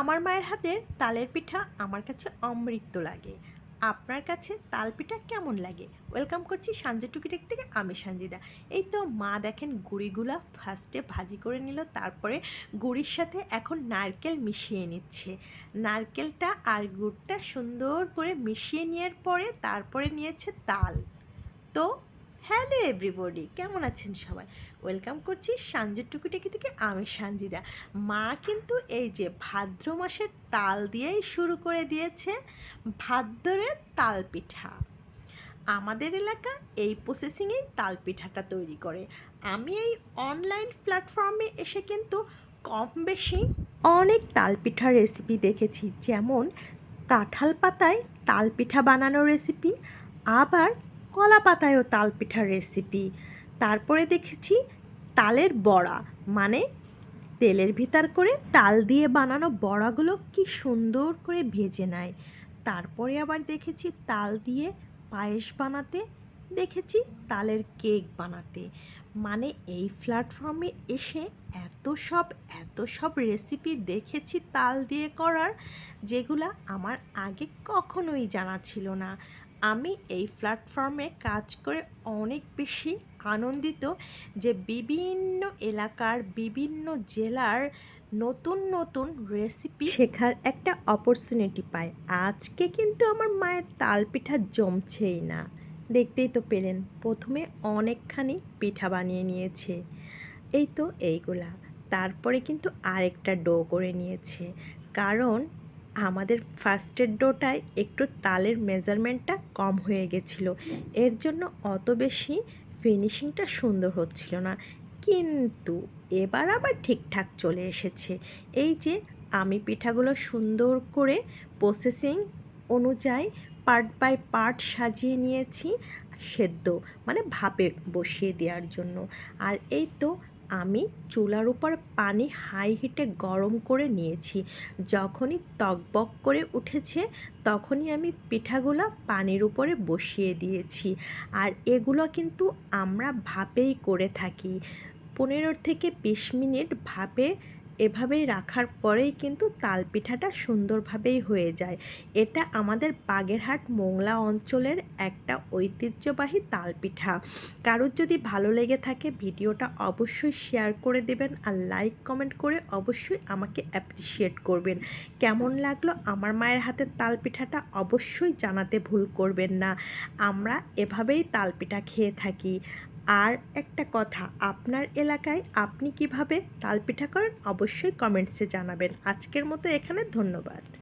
আমার মায়ের হাতের তালের পিঠা আমার কাছে অমৃত লাগে। আপনার কাছে তাল পিঠা কেমন লাগে? ওয়েলকাম করছি সাঞ্জু টুকিটেক থেকে আমি সঞ্জিদা এই তো মা দেখেন গুড়িগুলা ফার্স্টে ভাজি করে নিল, তারপরে গুড়ির সাথে এখন নারকেল মিশিয়ে নিচ্ছে। নারকেলটা আর গুড়টা সুন্দর করে মিশিয়ে নেওয়ার পরে তারপরে নিয়েছে তাল। তো এভরিবডি কেমন আছেন সবাই? ওয়েলকাম করছি সাঞ্জুর টুকিটাকি থেকে আমি সানজিদা। মা কিন্তু এই যে ভাদ্র মাসের তাল দিয়েই শুরু করে দিয়েছে ভাদ্রের তাল পিঠা আমাদের এলাকা এই প্রসেসিংয়েই তাল পিঠাটা তৈরি করে। আমি এই অনলাইন প্ল্যাটফর্মে এসে কিন্তু কম বেশি অনেক তাল পিঠার রেসিপি দেখেছি, যেমন কাঁঠাল পাতায় তাল পিঠা বানানোর রেসিপি আবার কলা পাতায়ও তাল পিঠার রেসিপি তারপরে দেখেছি তালের বড়া মানে তেলের ভিতর করে তাল দিয়ে বানানো বড়াগুলো কি সুন্দর করে ভেজে নেয়। তারপরে আবার দেখেছি তাল দিয়ে পায়েস বানাতে, দেখেছি তালের কেক বানাতে। মানে এই প্ল্যাটফর্মে এসে এত সব এত সব রেসিপি দেখেছি তাল দিয়ে করার, যেগুলা আমার আগে কখনোই জানা ছিল না। আমি এই প্ল্যাটফর্মে কাজ করে অনেক বেশি আনন্দিত যে বিভিন্ন এলাকার বিভিন্ন জেলার নতুন নতুন রেসিপি শেখার একটা অপরচুনিটি পাই। আজকে কিন্তু আমার মায়ের তাল পিঠা জমছেই না। দেখতেই তো পেলেন, প্রথমে অনেকখানি পিঠা বানিয়ে নিয়েছে। এই তো এইগুলা। তারপরে কিন্তু আরেকটা ডো করে নিয়েছে। কারণ আমাদের ফার্স্টের ডোটায় একটু তালের মেজারমেন্টটা কম হয়ে গেছিল। এর জন্য অত বেশি ফিনিশিংটা সুন্দর হচ্ছিল না। কিন্তু এবার আবার ঠিকঠাক চলে এসেছে। এই যে আমি পিঠাগুলো সুন্দর করে প্রসেসিং অনুযায়ী পার্ট বাই পার্ট সাজিয়ে নিয়েছি, সেদ্ধ মানে ভাপে বসিয়ে দেওয়ার জন্য। আর এই তো আমি চুলার উপর পানি হাই হিটে গরম করে নিয়েছি। যখনই তকবক করে উঠেছে, তখনই আমি পিঠাগুলো পানির উপরে বসিয়ে দিয়েছি। আর এগুলো কিন্তু আমরা ভাপেই করে থাকি। পনেরো থেকে বিশ মিনিট ভাপে এভাবেই রাখার পরেই কিন্তু তাল পিঠাটা সুন্দরভাবেই হয়ে যায়। এটা আমাদের বাগেরহাট মোংলা অঞ্চলের একটা ঐতিহ্যবাহী তাল পিঠা কারোর যদি ভালো লেগে থাকে ভিডিওটা অবশ্যই শেয়ার করে দেবেন আর লাইক, কমেন্ট করে অবশ্যই আমাকে অ্যাপ্রিসিয়েট করবেন। কেমন লাগল আমার মায়ের হাতের তাল পিঠাটা অবশ্যই জানাতে ভুল করবেন না। আমরা এভাবেই তাল পিঠা খেয়ে থাকি। আর একটা কথা, আপনার এলাকায় আপনি কীভাবে তালপিঠা করেন অবশ্যই কমেন্টসে জানাবেন। আজকের মতো এখানে ধন্যবাদ।